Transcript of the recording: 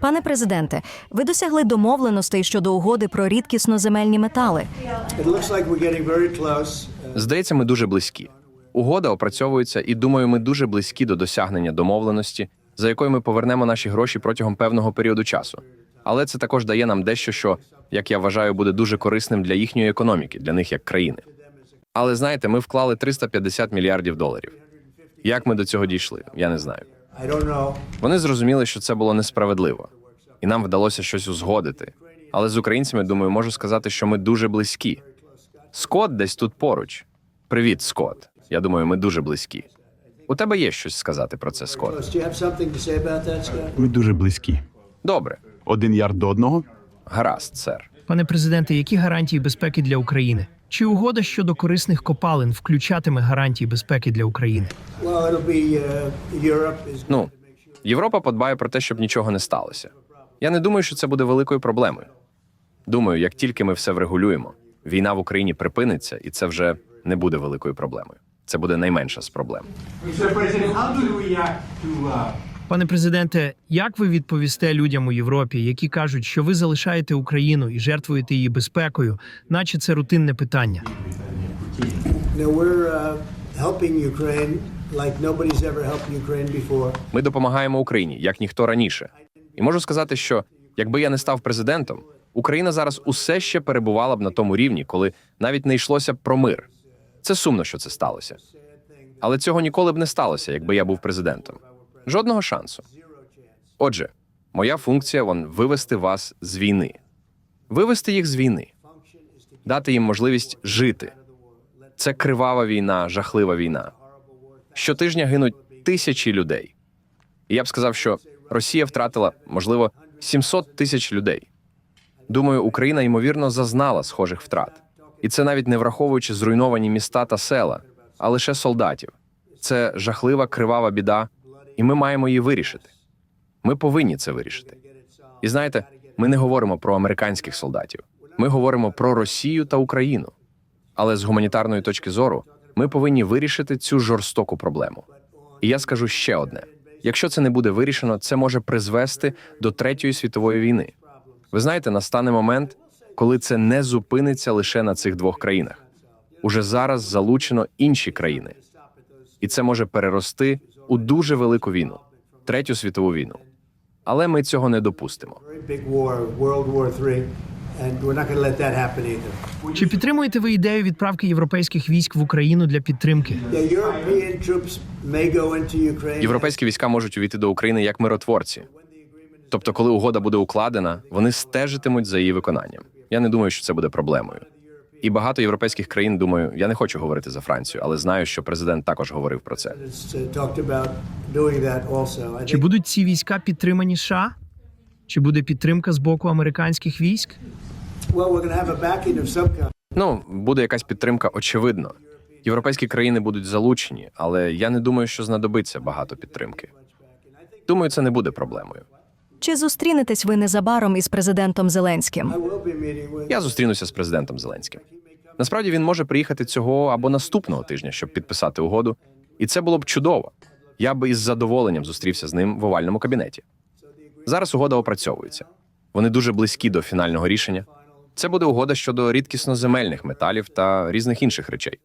Пане президенте, ви досягли домовленостей щодо угоди про рідкісноземельні метали. We're getting very close. Здається, ми дуже близькі. Угода опрацьовується, і думаю, ми дуже близькі до досягнення домовленості, за якою ми повернемо наші гроші протягом певного періоду часу. Але це також дає нам дещо, що, як я вважаю, буде дуже корисним для їхньої економіки, для них як країни. Але знаєте, ми вклали 350 мільярдів доларів. Як ми до цього дійшли? Я не знаю. I. Вони зрозуміли, що це було несправедливо, і нам вдалося щось узгодити. Але з українцями, думаю, можу сказати, що ми дуже близькі. Скот десь тут поруч. Привіт, Скот. Я думаю, ми дуже близькі. У тебе є щось сказати про це, Скот? Ми дуже близькі. Добре, Один ярд до одного. гаразд, сер. Пане президенте, які гарантії безпеки для України? Чи угода щодо корисних копалин включатиме гарантії безпеки для України? Ну, Європа подбає про те, щоб нічого не сталося. Я не думаю, що це буде великою проблемою. Думаю, як тільки ми все врегулюємо, війна в Україні припиниться, і це вже не буде великою проблемою. Це буде найменша з проблем. Пане президенте, як ви відповісте людям у Європі, які кажуть, що ви залишаєте Україну і жертвуєте її безпекою, наче це рутинне питання? Uh. Ми допомагаємо Україні як ніхто раніше. І можу сказати, що якби я не став президентом, Україна зараз усе ще перебувала б на тому рівні, коли навіть не йшлося б про мир. Це сумно, що це сталося. Але цього ніколи б не сталося, якби я був президентом. Жодного шансу. Отже, моя функція вон вивести вас з війни, вивести їх з війни, дати їм можливість жити. Це кривава війна, жахлива війна. Щотижня гинуть тисячі людей. І я б сказав, що Росія втратила, можливо, 700 тисяч людей. Думаю, Україна, ймовірно, зазнала схожих втрат. І це навіть не враховуючи зруйновані міста та села, а лише солдатів. Це жахлива кривава біда, і ми маємо її вирішити. Ми повинні це вирішити. І знаєте, ми не говоримо про американських солдатів. Ми говоримо про Росію та Україну. Але з гуманітарної точки зору ми повинні вирішити цю жорстоку проблему. І я скажу ще одне: якщо це не буде вирішено, це може призвести до третьої світової війни. Ви знаєте, настане момент, коли це не зупиниться лише на цих двох країнах. Уже зараз залучено інші країни, і це може перерости у дуже велику війну, третю світову війну. Але ми цього не допустимо. Чи підтримуєте ви ідею відправки європейських військ в Україну для підтримки? Європейські війська можуть увійти до України як миротворці. Тобто, коли угода буде укладена, вони стежитимуть за її виконанням. Я не думаю, що це буде проблемою. І багато європейських країн, думаю, я не хочу говорити за Францію, але знаю, що президент також говорив про це. Чи будуть ці війська підтримані США? Чи буде підтримка з боку американських військ? Ну, буде якась підтримка, очевидно. Європейські країни будуть залучені, але я не думаю, що знадобиться багато підтримки. Думаю, це не буде проблемою. Чи зустрінетесь ви незабаром із президентом Зеленським? Я зустрінуся з президентом Зеленським. Насправді він може приїхати цього або наступного тижня, щоб підписати угоду, і це було б чудово. Я би із задоволенням зустрівся з ним в овальному кабінеті. Зараз угода опрацьовується. Вони дуже близькі до фінального рішення. Це буде угода щодо рідкісноземельних металів та різних інших речей.